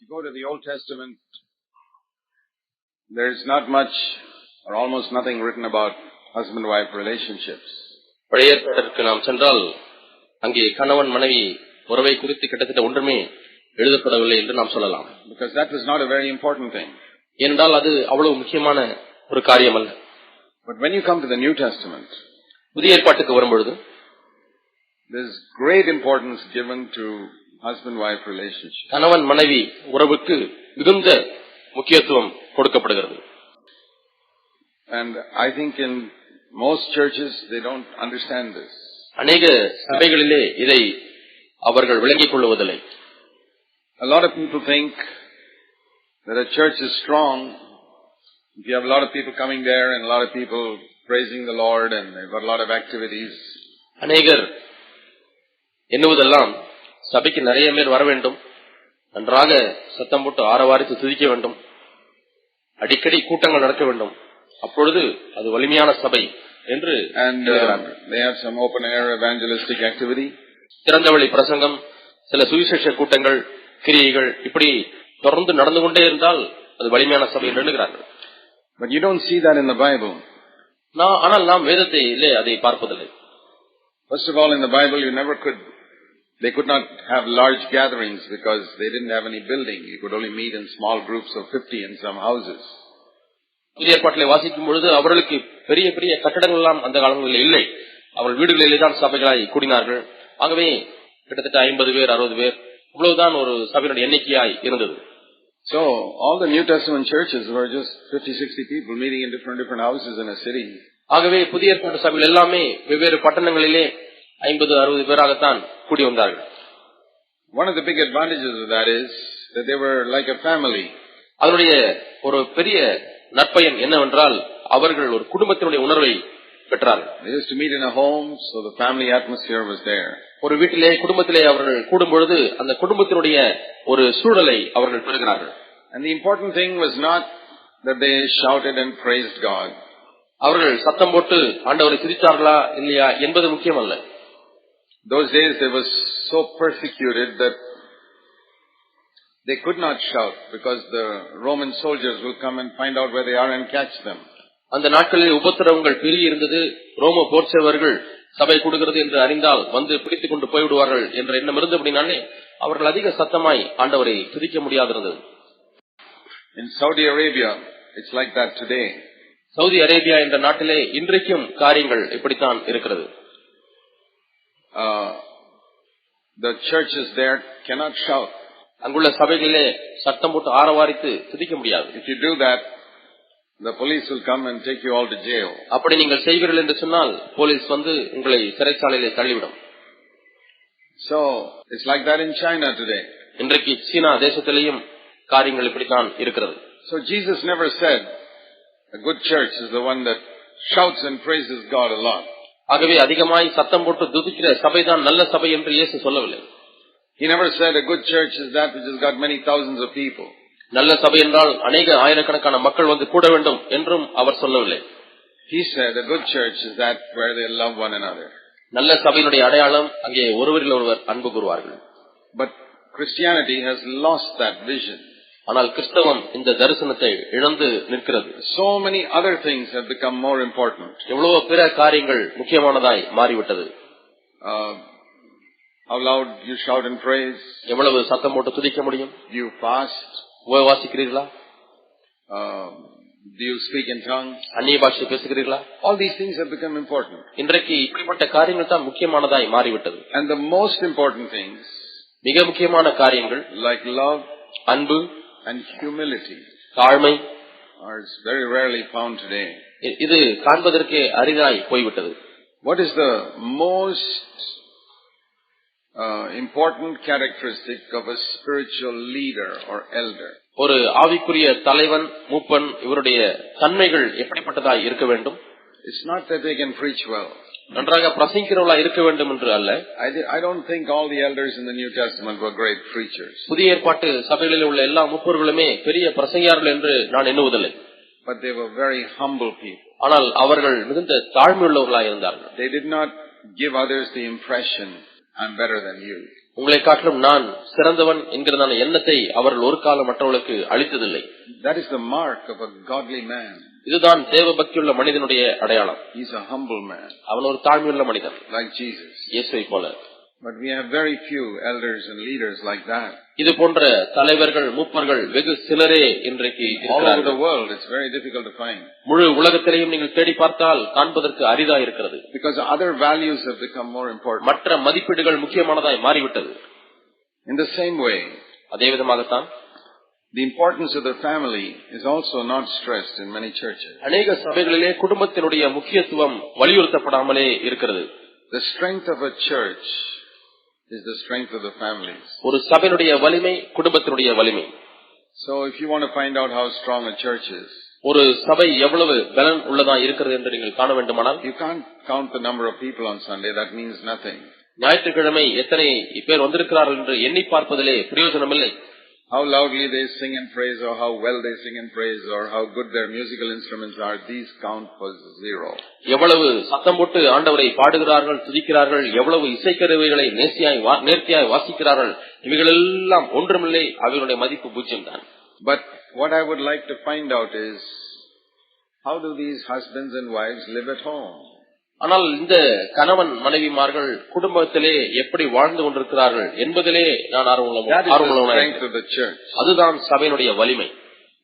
you go to the Old Testament, there's not much or almost nothing written about husband-wife relationships. பழைய ஏற்பாட்டிற்கு நாம் சென்றால் அங்கே கணவன் மனைவி உறவை குறித்து கிட்டத்தட்ட ஒன்றுமே எழுதப்படவில்லை என்று நாம் சொல்லலாம் Because that was not a very important thing. ஏனென்றால் அது அவ்வளவு முக்கியமான ஒரு காரியம் அல்ல But when you come to the New Testament, புதிய ஏற்பாட்டுக்கு வரும்பொழுது there's great importance given to husband-wife relationship. கணவன் மனைவி உறவுக்கு மிகுந்த முக்கியத்துவம் கொடுக்கப்படுகிறது And I think in most churches, they don't understand this. அநேக சபைகளிலே இதை அவர்கள் விளங்கிக் கொள்வதில்லை A lot of people think that a church is strong if you have a lot of people coming there and a lot of people praising the Lord and they've got a lot of activities. அநேகர் எண்ணுவதெல்லாம் சபைக்கு நிறைய பேர் வர வேண்டும். நன்றாக சத்தம் போட்டு ஆரவாரித்து துதிக்க வேண்டும். அடிக்கடி கூட்டங்கள் நடக்க வேண்டும். அப்பொழுது அது வலிமையான சபை என்று uh. திறந்தவெளி பிரசங்கம் சில சுவிசேஷ கூட்டங்கள் கிரியைகள் இப்படி தொடர்ந்து நடந்து கொண்டே இருந்தால் அது வலிமையான சபை என்று எண்ணுகிறார்கள் But you don't see that in the Bible. நான் ஆனால் நாம் வேதத்திலே அதை பார்ப்பதில்லை. First of all, in the Bible, you never could, they could not have large gatherings because they didn't have any building. You could only meet in small groups of 50 in some houses. புதிய ஏற்பாட்டிலே வாசிக்கும் பொழுது அவர்களுக்கு பெரிய பெரிய கட்டடங்கள் எல்லாம் அந்த காலங்களில் இல்லை அவர்கள் வீடுகளிலே தான் சபைகளாய் கூடினார்கள் ஆகவே கிட்டத்தட்ட ஐம்பது பேர் அறுபது பேர் இவ்வளவுதான் ஒரு சபையினுடைய எண்ணிக்கையாய் இருந்தது So, all the New Testament churches were just 50, 60 people meeting in different, different houses in a city. ஆகவே புதிய ஏற்பாட்டு சபைகள் எல்லாமே வெவ்வேறு பட்டணங்களிலே ஐம்பது அறுபது பேராகத்தான் கூடி வந்தார்கள் One of the big advantages of that is that they were like a family. அதனுடைய ஒரு பெரிய நற்பயன் என்னவென்றால் அவர்கள் ஒரு குடும்பத்தினுடைய உணர்வை பெற்றார்கள் They used to meet in a home, so the family atmosphere was there. ஒரு வீட்டிலே குடும்பத்திலே அவர்கள் கூடும் பொழுது அந்த குடும்பத்தினுடைய ஒரு சூழலை அவர்கள் பெறுகிறார்கள் And the important thing was not that they shouted and praised God. அவர்கள் சத்தம் போட்டு ஆண்டவரை சிரித்தார்களா இல்லையா என்பது முக்கியமல்ல Those days they were so persecuted that they could not shout because the Roman soldiers will come and find out where they are and catch them. அந்த நாட்களில் உபத்திரவங்கள் பெருகி இருந்தது ரோம போர்ச்சவர்கள் சபை கூடுகிறது என்று அறிந்தால் வந்து பிடித்துக் கொண்டு போய்விடுவார்கள் என்ற எண்ணம் இருந்தபடினாலே அவர்கள் அதிக சத்தமாய் ஆண்டவரை துதிக்க முடியாதிருந்தது In Saudi Arabia, it's like that today. Saudi Arabia என்ற நாட்டிலே இன்றைக்கும் காரியங்கள் இப்படித்தான் இருக்கிறது Uh, the churches there cannot shout. அங்குள்ள சபைகளிலே சத்தம் போட்டு ஆரவாரித்து துதிக்க முடியாது If you do that, the police will come and take you all to jail. அப்படி நீங்கள் செய்வீர்கள் என்று சொன்னால் போலீஸ் வந்து உங்களை சிறைச்சாலையிலே தள்ளிவிடும் So, it's like that in China today. இன்றைக்கு சீனா தேசத்திலேயும் காரியங்கள் இப்படித்தான் இருக்கிறது So Jesus never said, a good church is the one that shouts and praises God a lot. ஆகவே அதிகமாய் சத்தம் போட்டு துதிக்கிற சபைதான் நல்ல சபை என்று இயேசு சொல்லவில்லை He never said a good church is that which has got many thousands of people. நல்ல சபை என்றால் அநேக ஆயிரக்கணக்கான மக்கள் வந்து கூட வேண்டும் என்றும் அவர் சொல்லவில்லை He said a good church is that where they love one another. நல்ல சபையினுடைய அடையாளம் அங்கே ஒருவரில் ஒருவர் அன்பு கூறுவார்கள் But Christianity has lost that vision. ஆனால் கிறிஸ்தவம் இந்த தரிசனத்தை இழந்து நிற்கிறது So many other things have become more important. எவ்வளவோ பிற காரியங்கள் முக்கியமானதாய் மாறிவிட்டது Uh, how loud you shout and praise, எவ்வளவு சத்தம் போட்டு துதிக்க முடியும் you fast, உபவாசிக்கிறீர்களா uh, do you speak in tongues? அந்நிய பாஷை பேசுகிறீர்களா All these things have become important. இன்றைக்கு இப்படிப்பட்ட காரியங்கள் தான் முக்கியமானதாய் மாறிவிட்டது And the most important things, மிக முக்கியமான காரியங்கள் like love அன்பு and humility, தாழ்மை are very rarely found today. இ- இது காண்பதற்கே அரிதாய் போய்விட்டது What is the most uh, important characteristic of a spiritual leader or elder? ஒரு ஆவிக்குரிய தலைவன் மூப்பன் இவருடைய தன்மைகள் எப்படிப்பட்டதாய் இருக்க வேண்டும் It's not that they can preach well. நன்றாக பிரசங்கிக்கிறவளா இருக்க வேண்டும் என்று அல்ல I, di- I don't think all the elders in the New Testament were great preachers, புதிய ஏற்பாட்டு சபைகளில் உள்ள எல்லா முப்பொருளுமே பெரிய பிரசங்கியார்கள் என்று நான் எண்ணுவதில்லை but they were very humble people. ஆனால் அவர்கள் மிகுந்த தாழ்மையுள்ளவர்களாய் இருந்தார்கள் They did not give others the impression I'm better than you. உங்களை காட்டிலும் நான் சிறந்தவன் என்கிறதான எண்ணத்தை அவர்கள் ஒரு காலம் மற்றவர்களுக்கு அளித்ததில்லை That is the mark of a godly man. இதுதான் தேவ பக்தியுள்ள மனிதனுடைய அடையாளம் He's a humble man, அவன் ஒரு தாழ்மையுள்ள மனிதன் like Jesus. இயேசுவை போல But we have very few elders and leaders like that. இது போன்ற தலைவர்கள் மூப்பர்கள் வெகு சிலரே இன்றைக்கு world, it's very difficult to find. முழு உலகத்திலேயும் நீங்கள் தேடி பார்த்தால் காண்பதற்கு அரிதா இருக்கிறது Because other values have become more important. மற்ற மதிப்பீடுகள் முக்கியமானதாய் மாறிவிட்டது In the same way, அதே விதமாகத்தான் the importance of the family is also not stressed in many churches. அநேக சபைகளிலே குடும்பத்தினுடைய முக்கியத்துவம் வலியுறுத்தப்படாமலே இருக்கிறது The strength of a church is the strength of the families. ஒரு சபையினுடைய வலிமை குடும்பத்தினுடைய வலிமை So if you want to find out how strong a church is, ஒரு சபை எவ்வளவு பலன் உள்ளதா இருக்கிறது என்று நீங்கள் காண வேண்டுமானால் you can't count the number of people on Sunday. That means nothing. ஞாயிற்றுக்கிழமை எத்தனை பேர் வந்திருக்கிறார்கள் என்று எண்ணி பார்ப்பதிலே பிரயோஜனமில்லை How loudly they sing and praise or how well they sing and praise or how good their musical instruments are, these count for zero. எவ்வளவு சத்தம் போட்டு ஆண்டவரை பாடுகிறார்கள் துதிக்கிறார்கள் எவ்வளவு இசைக்கருவிகளை நேர்த்தியாய் வா- நேர்த்தியாய் வாசிக்கிறார்கள் இவைகளெல்லாம் ஒன்றுமில்லை அவைகளுடைய மதிப்பு பூஜ்யம் தான் But what I would like to find out is, how do these husbands and wives live at home? ஆனால் இந்த கணவன் மனைவிமார்கள் குடும்பத்திலே எப்படி வாழ்ந்து கொண்டிருக்கிறார்கள் என்பதிலே நான் church. அதுதான் சபையினுடைய வலிமை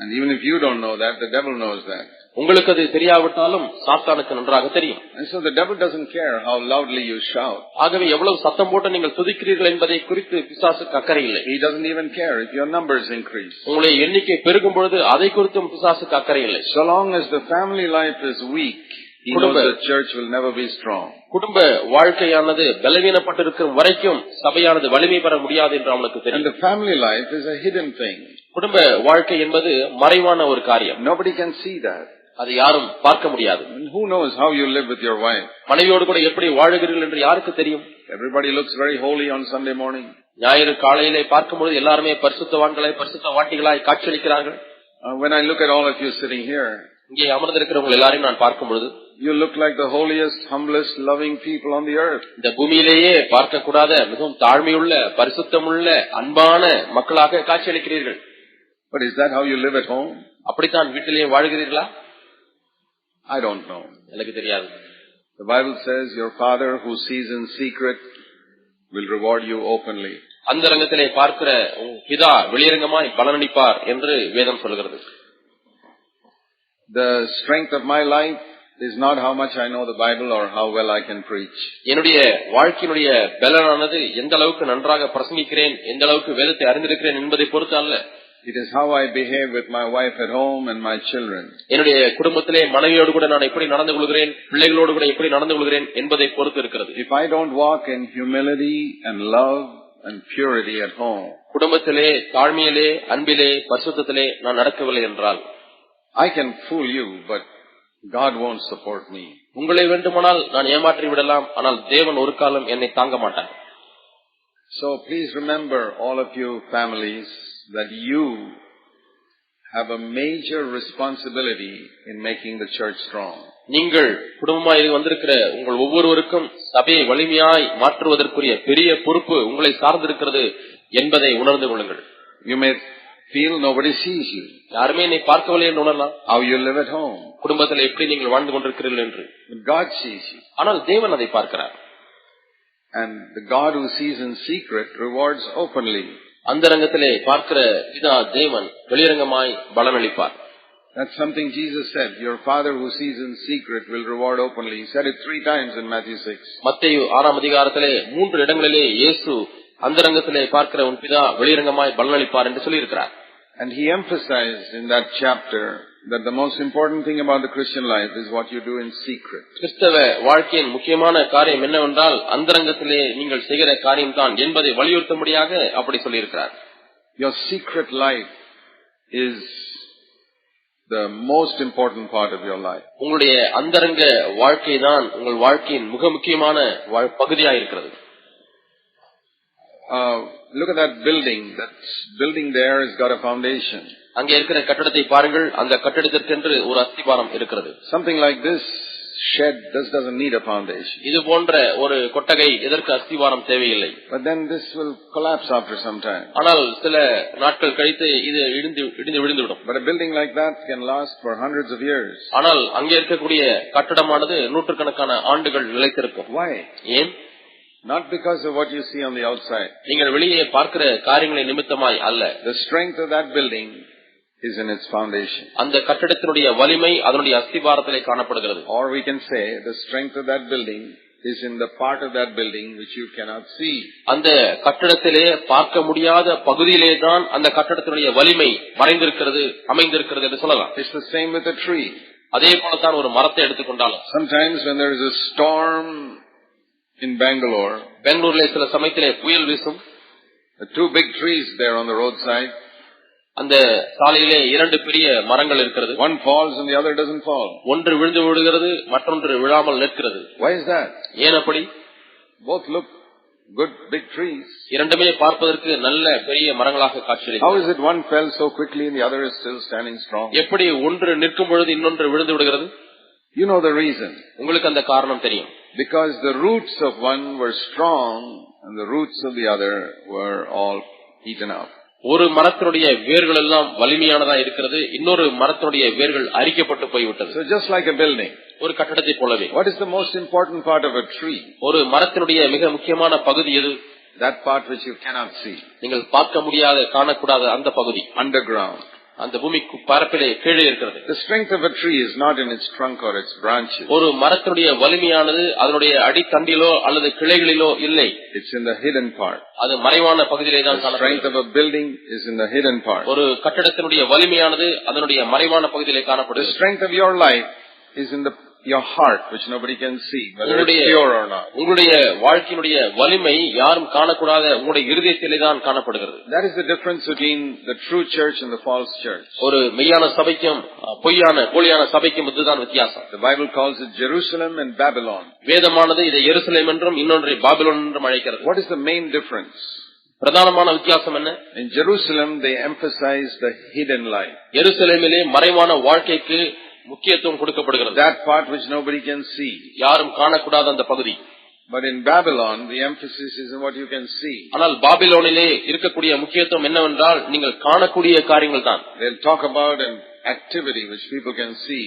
And even if you don't know that, the devil knows that. உங்களுக்கு அது தெரியாவிட்டாலும் சாத்தானுக்கு நன்றாக தெரியும் so the devil doesn't care how loudly you shout. ஆகவே எவ்வளவு சத்தம் போட்டு நீங்கள் துதிக்கிறீர்கள் என்பதை குறித்து பிசாசுக்கு அக்கறை இல்லை He doesn't even care if your numbers increase. உங்களுடைய எண்ணிக்கை பெருகும் பொழுது அதை குறித்தும் பிசாசுக்கு அக்கறை இல்லை So long as the family life is weak, he knows Kudumba- the church will never be strong. குடும்ப வாழ்க்கையானது பலவீனப்பட்டிருக்கும் வரைக்கும் சபையானது வலிமை பெற முடியாது என்று அவனுக்கு And தெரியும் the family life is a hidden thing. குடும்ப வாழ்க்கை என்பது மறைவான ஒரு காரியம் Nobody can see that. அது யாரும் பார்க்க முடியாது And who knows how you live with your wife? மனைவியோடு கூட எப்படி வாழுகிறீர்கள் என்று யாருக்கு தெரியும் Everybody looks very holy on Sunday morning. ஞாயிறு காலையிலே பார்க்கும்பொழுது எல்லாருமே பரிசுத்தவான்களாய் பரிசுத்த வாட்டிகளாய் காட்சியளிக்கிறார்கள் Uh, when I look at all of you sitting here, இங்கே அமர்ந்திருக்கிறவங்க எல்லாரையும் நான் பார்க்கும் பொழுது you look like the holiest, humblest, loving people on the earth. இந்த பூமியிலேயே பார்க்கக்கூடாத மிகவும் தாழ்மையுள்ள பரிசுத்தமுள்ள அன்பான மக்களாக காட்சியளிக்கிறீர்கள் But is that how you live at home? அப்படித்தான் வீட்டிலேயே வாழ்கிறீர்களா I don't know. எனக்கு தெரியாது The Bible says your father who sees in secret will reward you openly. அந்த ரங்கத்திலே பார்க்கிற பிதா வெளியரங்கமாய் பலனளிப்பார் என்று வேதம் சொல்கிறது The strength of my life is not how much I know the Bible or how well I can preach. என்னுடைய வாழ்க்கையினுடைய பலனானது எந்த அளவுக்கு நன்றாக பிரசங்கிக்கிறேன் எந்த அளவுக்கு வேதத்தை அறிந்திருக்கிறேன் என்பதை பொறுத்து அல்ல It is how I behave with my wife at home and my children. என்னுடைய குடும்பத்திலே மனைவியோடு கூட நான் எப்படி நடந்து கொள்கிறேன் பிள்ளைகளோடு கூட எப்படி நடந்து கொள்கிறேன் என்பதை பொறுத்து இருக்கிறது If I don't walk in humility and love and purity at home, குடும்பத்திலே தாழ்மையிலே அன்பிலே பரிசுத்தத்திலே நான் நடக்கவில்லை என்றால் I can fool you, but God won't support me. உங்களை வேண்டுமானால் நான் ஏமாற்றி விடலாம் ஆனால் தேவன் ஒரு காலம் என்னை தாங்க மாட்டார் So please remember, all of you families, that you have a major responsibility in making the church strong. நீங்கள் குடும்பமாய் வந்திருக்கிற உங்கள் ஒவ்வொருவருக்கும் சபையை வலிமையாய் மாற்றுவதற்குரிய பெரிய பொறுப்பு உங்களை சார்ந்திருக்கிறது என்பதை உணர்ந்து கொள்ளுங்கள் You may feel nobody sees you, யாருமே என்னை பார்க்கவில்லை என்று உணரலாம் how you live at home, குடும்பத்தில் எப்படி நீங்கள் வாழ்ந்து கொண்டிருக்கிறீர்கள் என்று God sees you. ஆனால் தேவன் அதை பார்க்கிறார் And the God who sees in secret rewards openly. அந்த ரங்கத்திலே பார்க்கிற பிதா தேவன் வெளியரங்கமாய் பலனளிப்பார் That's something Jesus said. Your Father who sees in secret will reward openly. He said it three times in Matthew 6. மத்தேயு ஆறாம் அதிகாரத்திலே மூன்று இடங்களிலே இயேசு அந்த ரங்கத்திலே பார்க்கிற உன் பிதா வெளியரங்கமாய் பலனளிப்பார் என்று சொல்லியிருக்கிறார் And he emphasized in that chapter that the most important thing about the Christian life is what you do in secret. கிறிஸ்தவ வாழ்க்கையின் முக்கியமான காரியம் என்னவென்றால் அந்தரங்கத்திலே நீங்கள் செய்கிற காரியம்தான் என்பதை வலியுறுத்தும்படியாக அப்படி சொல்லியிருக்கிறார் Your secret life is the most important part of your life. உங்களுடைய அந்தரங்க வாழ்க்கை தான் உங்கள் வாழ்க்கையின் மிக முக்கியமான பகுதியாக இருக்கிறது Uh, look at that building. That building there has got a foundation. அங்கே இருக்கிற கட்டடத்தை பாருங்கள் அந்த கட்டடத்திற்கென்று ஒரு அஸ்திபாரம் இருக்கிறது Something like this shed this doesn't need a foundation. இது போன்ற ஒரு கொட்டகை எதற்கு அஸ்திவாரம் தேவையில்லை But then this will collapse after some time. ஆனால் சில நாட்கள் கழித்து இது இடிந்து இடிந்து விழுந்துவிடும் But a building like that can last for hundreds of years. ஆனால் அங்கே இருக்கக்கூடிய கட்டடமானது நூற்றுக்கணக்கான ஆண்டுகள் நிலைத்திருக்கும் Why? ஏன் Not because of what you see on the outside. நீங்கள் வெளியே பார்க்கிற காரியங்களை நிமித்தமாய் அல்ல The strength of that building is in its foundation. அந்த கட்டடத்தினுடைய வலிமை அதனுடைய அஸ்திவாரத்திலே காணப்படுகிறது Or we can say the strength of that building is in the part of that building which you cannot see. அந்த கட்டடத்திலே பார்க்க முடியாத பகுதியிலே தான் அந்த கட்டடத்தினுடைய வலிமை மறைந்திருக்கிறது அமைந்திருக்கிறது என்று சொல்லலாம் It's the same with a tree. அதே போலத்தான் ஒரு மரத்தை எடுத்துக்கொண்டாலும் Sometimes when there is a storm in Bangalore, பெங்களூரிலே சில சமயத்திலே புயல் வீசும் the two big trees there on the roadside, அந்த சாலையிலே இரண்டு பெரிய மரங்கள் இருக்கிறது one falls and the other doesn't fall. ஒன்று விழுந்து விடுகிறது மற்றொன்று விழாமல் நிற்கிறது Why is that? ஏன் அப்படி Both look good big trees. இரண்டுமே பார்ப்பதற்கு நல்ல பெரிய மரங்களாக How காட்சியளிக்கும் is it one fell so quickly and the other is still standing strong? எப்படி ஒன்று நிற்கும் பொழுது இன்னொன்று விழுந்து விடுகிறது You know the reason. உங்களுக்கு அந்த காரணம் தெரியும் Because the roots of one were strong and the roots of the other were all eaten up. ஒரு மரத்தினுடைய வேர்கள் எல்லாம் வலிமையானதா இருக்கிறது இன்னொரு மரத்தினுடைய வேர்கள் அரிக்கப்பட்டு போய்விட்டது So just like a building, ஒரு கட்டடத்தை போலவே what is the most important part of a tree? ஒரு மரத்தினுடைய மிக முக்கியமான பகுதி எது That part which you cannot see. நீங்கள் பார்க்க முடியாத காணக்கூடாத அந்த பகுதி Underground. அந்த பூமிக்கு பரப்பிலே கீழே இருக்கிறது The strength of a tree is not in its trunk or its branches. ஒரு மரத்தினுடைய வலிமையானது அதனுடைய அடித்தண்டிலோ அல்லது கிளைகளிலோ இல்லை It's in the hidden part. அது மறைவான பகுதியிலே தான் strength காணப்படுகிறது of a building is in the hidden part. ஒரு கட்டடத்தினுடைய வலிமையானது அதனுடைய மறைவான பகுதியிலே The காணப்படுகிறது strength of your life is in the, your heart, which nobody can see, whether it's உங்களுடைய pure or not. உங்களுடைய வாழ்க்கையினுடைய வலிமை யாரும் காணக்கூடாத உங்களுடைய இருதயத்திலே தான் காணப்படுகிறது That is the difference between the true church and the false church. ஒரு மெய்யான சபைக்கும் அஹ், பொய்யான போலியான சபைக்கும் இதுதான் வித்தியாசம் The Bible calls it Jerusalem and Babylon. வேதமானது இதை எருசலேம் என்றும் இன்னொன்றை பாபிலோன் என்றும் அழைக்கிறது What is the main difference? பிரதானமான வித்தியாசம் என்ன In Jerusalem, they emphasize the hidden life. எருசலேமிலே மறைவான வாழ்க்கைக்கு முக்கியத்துவம் கொடுக்கப்படுகிறது That part which nobody can see. யாரும் காணக்கூடாத அந்த பகுதி But in Babylon, the emphasis is on what you can see. ஆனால் பாபிலோனிலே இருக்கக்கூடிய முக்கியத்துவம் என்னவென்றால் நீங்கள் காணக்கூடிய காரியங்கள் தான் They'll talk about an activity which people can see.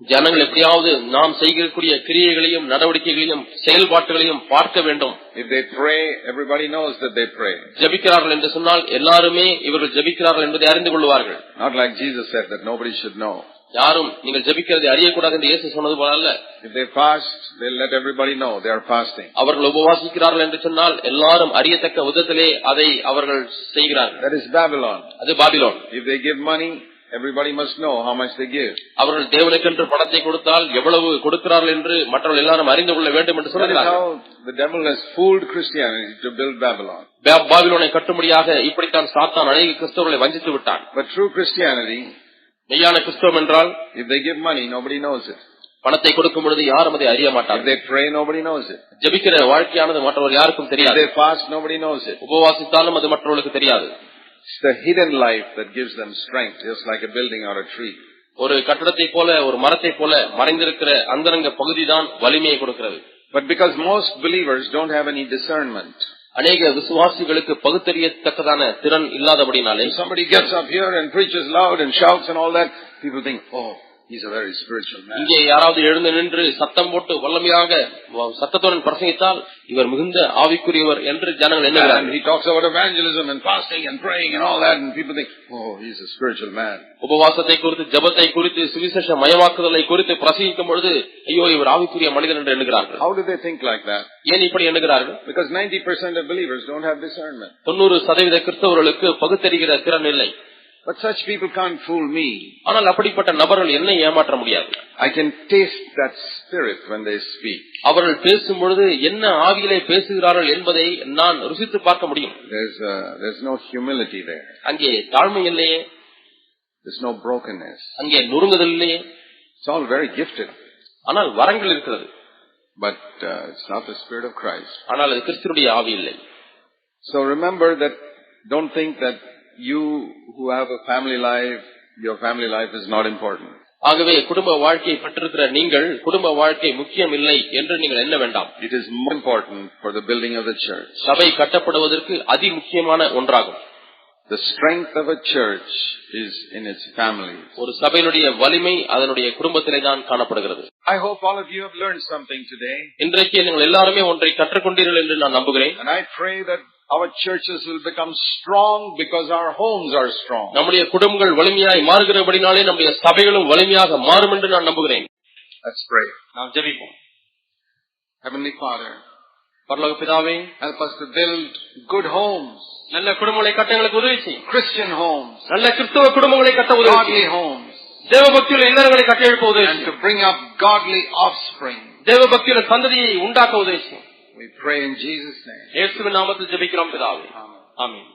ஜனங்கள் எப்படியாவது நாம் செய்யக்கூடிய கிரியைகளையும் நடவடிக்கைகளையும் செயல்பாட்டுகளையும் பார்க்க வேண்டும் If they pray, everybody knows that they pray. ஜபிக்கிறார்கள் என்று சொன்னால் எல்லாருமே இவர்கள் ஜபிக்கிறார்கள் என்பதை அறிந்து கொள்வார்கள் Not like Jesus said that nobody should know. யாரும் நீங்கள் ஜபிக்கிறதை அறியக்கூடாது என்று இயேசு சொன்னது போல அல்ல If they fast, they'll let everybody know they are fasting. அவர்கள் உபவாசிக்கிறார்கள் என்று சொன்னால் எல்லாரும் அறியத்தக்க விதத்திலே அதை அவர்கள் செய்கிறார்கள் That is Babylon. அது Babylon If they give money, everybody must know how much they give. அவர்கள் தேவனுக்கென்று பணத்தை கொடுத்தால் எவ்வளவு கொடுக்கிறார்கள் என்று மற்றவர்கள் எல்லாரும் அறிந்து கொள்ள வேண்டும் என்று how the devil has fooled Christianity to build Babylon. பாபிலோனை கட்டும்படியாக இப்படித்தான் சாத்தான் அநேக கிறிஸ்தவர்களை வஞ்சித்து விட்டான் But true Christianity, மெய்யான கிறிஸ்தவம் என்றால் if they give money, nobody knows it. பணத்தை கொடுக்கும் பொழுது யாரும் அதை அறிய If மாட்டார்கள் they pray, nobody knows it. ஜபிக்கிற வாழ்க்கையானது மற்றவர் யாருக்கும் If தெரியாது they fast, nobody knows it. உபவாசித்தாலும் அது மற்றவர்களுக்கு தெரியாது It's the hidden life that gives them strength, just like a building or a tree. ஒரு கட்டடத்தை போல ஒரு மரத்தை போல மறைந்திருக்கிற அந்தரங்க பகுதிதான் வலிமையை கொடுக்கிறது But because most believers don't have any discernment, அநேக விசுவாசிகளுக்கு பகுத்தறியத்தக்கதான திறன் இல்லாதபடினாலே if somebody gets up here and preaches loud and shouts and all that, people think, oh, இங்கே யாராவது எழுந்து நின்று சத்தம் போட்டு வல்லமையாக சத்தத்துடன் பிரசங்கித்தால் இவர் மிகுந்த ஆவிக்குரியவர் என்று ஜனங்கள் And எண்ணுகிறார்கள் he talks about evangelism and fasting and praying and all that, and people think, oh, he's a spiritual man. உபவாசத்தை குறித்து ஜபத்தை குறித்து சுவிசேஷ மயமாக்குதலை குறித்து பிரசங்கிக்கும் பொழுது ஐயோ இவர் ஆவிக்குரிய மனிதன் என்று எண்ணுகிறார்கள் How do they think like that? ஏன் இப்படி எண்ணுகிறார்கள் Because 90% of believers don't have discernment. தொண்ணூறு சதவீத கிறிஸ்தவர்களுக்கு பகுத்தறிகிற திறன் இல்லை But such people can't fool me. ஆனால் அப்படிப்பட்ட நபர்கள் என்னை ஏமாற்ற முடியாது I can taste that spirit when they speak. அவர்கள் பேசும் பொழுது என்ன ஆவியிலே பேசுகிறார்கள் என்பதை நான் ருசித்து பார்க்க முடியும் There's, uh, there's no humility there. அங்கே தாழ்மை இல்லையே There's no brokenness. அங்கே நொறுங்குதல் இல்லையே It's all very gifted. ஆனால் வரங்கள் இருக்கிறது But uh, it's not the spirit of Christ. ஆனால் அது கிறிஸ்துடைய ஆவி இல்லை So remember that, don't think that you who have a family life, your family life is not important. ஆகவே குடும்ப வாழ்க்கையை பெற்றிருக்கிற நீங்கள் குடும்ப வாழ்க்கை முக்கியம் இல்லை என்று நீங்கள் எண்ண வேண்டாம் It is more important for the building of the church. சபை கட்டப்படுவதற்கு அதி முக்கியமான ஒன்றாகும் The strength of a church is in its families. ஒரு சபையினுடைய வலிமை அதனுடைய குடும்பத்திலே தான் காணப்படுகிறது I hope all of you have learned something today. இன்றைக்கு நீங்கள் எல்லாருமே ஒன்றை கற்றுக்கொண்டீர்கள் என்று நான் நம்புகிறேன் And I pray that our churches will become strong because our homes are strong. நம்முடைய குடும்பங்கள் வலிமையாய் மாறுகிறபடினாலே நம்முடைய சபைகளும் வலிமையாக மாறும் என்று நான் நம்புகிறேன் Let's pray. நாம் ஜெபிப்போம் Heavenly Father, பரலோக பிதாவே help us to build good homes, நல்ல குடும்பங்களை கட்ட எங்களுக்கு உதவி செய்யும் Christian homes, நல்ல கிறிஸ்தவ குடும்பங்களை கட்ட உதவி godly செய்யும் homes, தேவ பக்தியுள்ள இல்லறங்களை கட்ட எழுப்ப உதவி and to செய்யும் bring up godly offspring. தேவ பக்தியுள்ள சந்ததியை உண்டாக்க உதவி செய்யும் We pray in Jesus' name. இயேசுவின் நாமத்தில் ஜெபிக்கிறோம் பிதாவே Amen. ஆமென்